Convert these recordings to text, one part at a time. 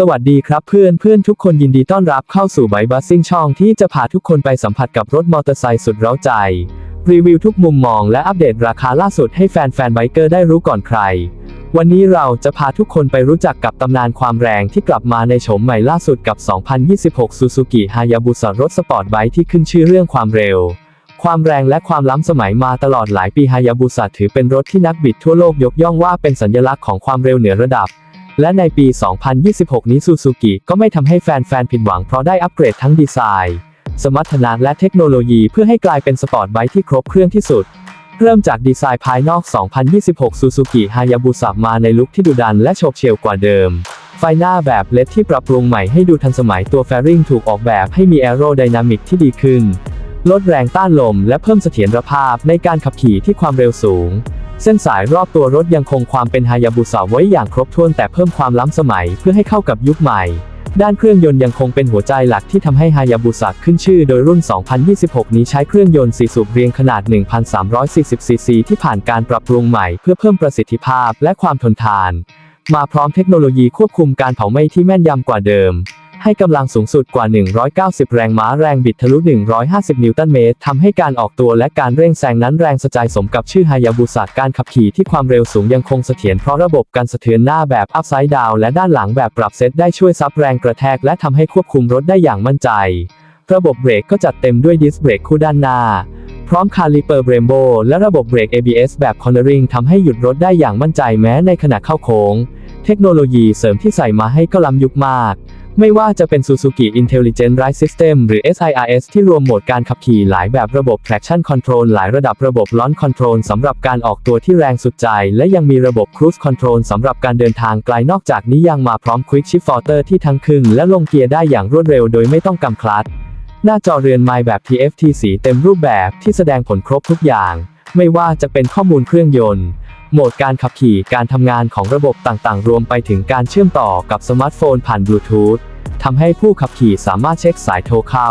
สวัสดีครับเพื่อนเพื่อนทุกคนยินดีต้อนรับเข้าสู่ไบบัสซิ่งช่องที่จะพาทุกคนไปสัมผัสกับรถมอเตอร์ไซค์สุดเร้าใจ รีวิวทุกมุมมองและอัปเดตราคาล่าสุดให้แฟนแฟนไบเกอร์ได้รู้ก่อนใคร วันนี้เราจะพาทุกคนไปรู้จักกับตำนานความแรงที่กลับมาในโฉมใหม่ล่าสุดกับ 2026 Suzuki Hayabusa รถสปอร์ตไบค์ที่ขึ้นชื่อเรื่องความเร็ว ความแรงและความล้ำสมัยมาตลอดหลายปีฮายาบุสะถือเป็นรถที่นักบิดทั่วโลกยกย่องว่าเป็นสัญลักษณ์ของความเร็วเหนือระดับ และในปี 2026 นี้ซูซูกิก็ไม่ทำให้แฟนๆผิดหวังเพราะได้อัปเกรดทั้งดีไซน์ สมรรถนะและเทคโนโลยีเพื่อให้กลายเป็นสปอร์ตไบค์ที่ครบเครื่องที่สุด เริ่มจากดีไซน์ภายนอก 2026 ซูซูกิฮายาบุสะมาในลุคที่ดุดันและโฉบเฉี่ยวกว่าเดิม ไฟหน้าแบบเลดที่ปรับปรุงใหม่ให้ดูทันสมัยตัวแฟริงถูกออกแบบให้มีแอโรไดนามิกที่ดีขึ้น ลดแรงต้านลมและเพิ่มเสถียรภาพในการขับขี่ที่ความเร็วสูง เส้นสายรอบตัวรถยังคงความเป็นฮายาบุสะไว้อย่างครบถ้วนแต่เพิ่มความล้ำสมัยเพื่อให้เข้ากับยุคใหม่ ด้านเครื่องยนต์ยังคงเป็นหัวใจหลักที่ทำให้ฮายาบุสะขึ้นชื่อโดยรุ่น 2026 นี้ใช้เครื่องยนต์ 4 สูบเรียงขนาด 1,340 ซีซีที่ผ่านการปรับปรุงใหม่เพื่อเพิ่มประสิทธิภาพและความทนทาน มาพร้อมเทคโนโลยีควบคุมการเผาไหม้ที่แม่นยำกว่าเดิม ให้กำลังสูงสุดกว่า 190 แรงม้าแรงบิดทะลุ 150 นิวตันเมตรทำให้การออกตัวและการเร่งแซงนั้นแรงสะใจสมกับชื่อฮายาบุสะการขับขี่ที่ความเร็วสูงยังคงเสถียรเพราะระบบการสะเทือนหน้าแบบอัพไซด์ดาวและด้านหลังแบบปรับเซตได้ช่วยซับแรงกระแทกและทำให้ควบคุมรถได้อย่างมั่นใจ ระบบเบรกก็จัดเต็มด้วยดิสเบรกคู่ด้านหน้าพร้อมคาลิเปอร์เบรมโบและระบบเบรก ABS แบบคอนเนอริงทำให้หยุดรถได้อย่างมั่นใจแม้ในขณะเข้าโค้ง เทคโนโลยีเสริมที่ใส่มาให้ก็ล้ำยุคมาก ไม่ว่าจะเป็น Suzuki Intelligent Ride System หรือ SIRS ที่รวมโหมดการขับขี่หลายแบบระบบ traction control หลายระดับระบบ launch control สำหรับการออกตัวที่แรงสุดใจ และยังมีระบบ cruise control สำหรับการเดินทางไกลนอกจากนี้ยังมาพร้อม quick shift forward ที่ทั้งขึ้นและลงเกียร์ได้อย่างรวดเร็วโดยไม่ต้องกำคลัตช์หน้าจอเรือนไมล์แบบ TFT สีเต็มรูปแบบที่แสดงผลครบทุกอย่าง ไม่ว่าจะเป็นข้อมูลเครื่องยนต์ โหมดการขับขี่การทำงานของระบบต่างๆ รวมไปถึงการเชื่อมต่อกับสมาร์ทโฟนผ่านบลูทูธทำให้ผู้ขับขี่สามารถเช็คสายโทรเข้า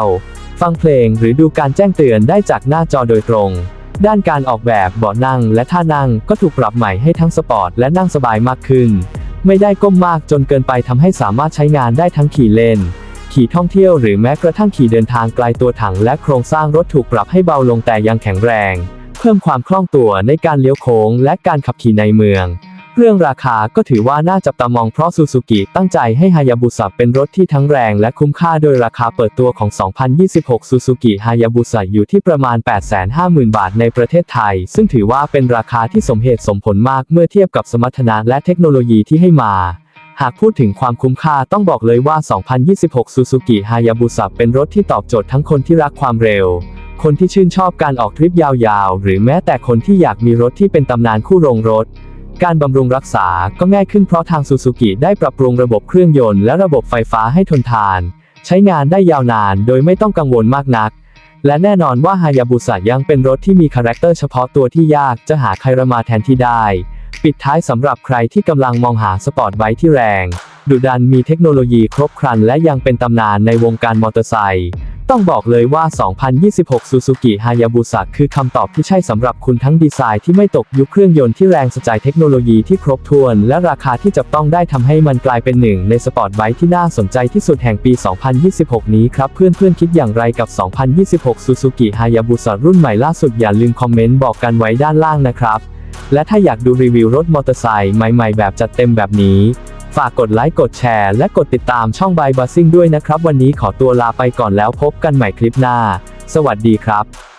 ฟังเพลงหรือดูการแจ้งเตือนได้จากหน้าจอโดยตรง ด้านการออกแบบเบาะนั่งและท่านั่งก็ถูกปรับใหม่ให้ทั้งสปอร์ตและนั่งสบายมากขึ้น ไม่ได้ก้มมากจนเกินไปทำให้สามารถใช้งานได้ทั้งขี่เล่นขี่ท่องเที่ยวหรือแม้กระทั่งขี่เดินทางไกลตัวถังและโครงสร้างรถถูกปรับให้เบาลงแต่ยังแข็งแรง พิ่มความคล่องตัวในการเลี้ยวโค้งและการขับขี่ในเมือง เรื่องราคาก็ถือว่าน่าจับตามองเพราะซูซูกิตั้งใจให้ฮายาบุสะเป็นรถที่ทั้งแรงและคุ้มค่าโดยราคาเปิดตัวของ 2026 ซูซูกิฮายาบุสะอยู่ที่ประมาณ 850,000 บาทในประเทศไทย ซึ่งถือว่าเป็นราคาที่สมเหตุสมผลมากเมื่อเทียบกับสมรรถนะและเทคโนโลยีที่ให้มาหากพูดถึงความคุ้มค่าต้องบอกเลยว่า 2026 Suzuki Hayabusa เป็นรถที่ตอบโจทย์ทั้งคนที่รักความเร็ว คนที่ชื่นชอบการออกทริปยาวๆ หรือแม้แต่คนที่อยากมีรถที่เป็นตำนานคู่โรงรถ การบำรุงรักษาก็ง่ายขึ้นเพราะทาง Suzuki ได้ปรับปรุงระบบเครื่องยนต์และระบบไฟฟ้าให้ทนทาน ใช้งานได้ยาวนานโดยไม่ต้องกังวลมากนัก และแน่นอนว่าฮายาบุสะยังเป็นรถที่มีคาแรคเตอร์เฉพาะตัวที่ยากจะหาใครมาแทนที่ได้ ปิดท้ายสำหรับใครที่กำลังมองหาสปอร์ตไบค์ที่แรงดุดันมีเทคโนโลยีครบครันและยังเป็นตำนานในวงการมอเตอร์ไซค์ ต้องบอกเลยว่า 2026 Suzuki Hayabusa คือคำตอบที่ใช่สำหรับคุณทั้งดีไซน์ที่ไม่ตกยุคเครื่องยนต์ที่แรงสะใจเทคโนโลยีที่ครบถ้วน และราคาที่จับต้องได้ทำให้มันกลายเป็นหนึ่งในสปอร์ตไบค์ที่น่าสนใจที่สุดแห่งปี 2026 นี้ครับ เพื่อนๆ คิดอย่างไรกับ 2026 Suzuki Hayabusa รุ่นใหม่ล่าสุดอย่าลืมคอมเมนต์บอกกันไว้ด้านล่างนะครับ และถ้าอยากดูรีวิวรถมอเตอร์ไซค์ใหม่ ๆ แบบจัดเต็มแบบนี้ ฝากกดไลค์กดแชร์และกดติดตามช่องบายบัสซิ่งด้วยนะครับ วันนี้ขอตัวลาไปก่อนแล้วพบกันใหม่คลิปหน้า สวัสดีครับ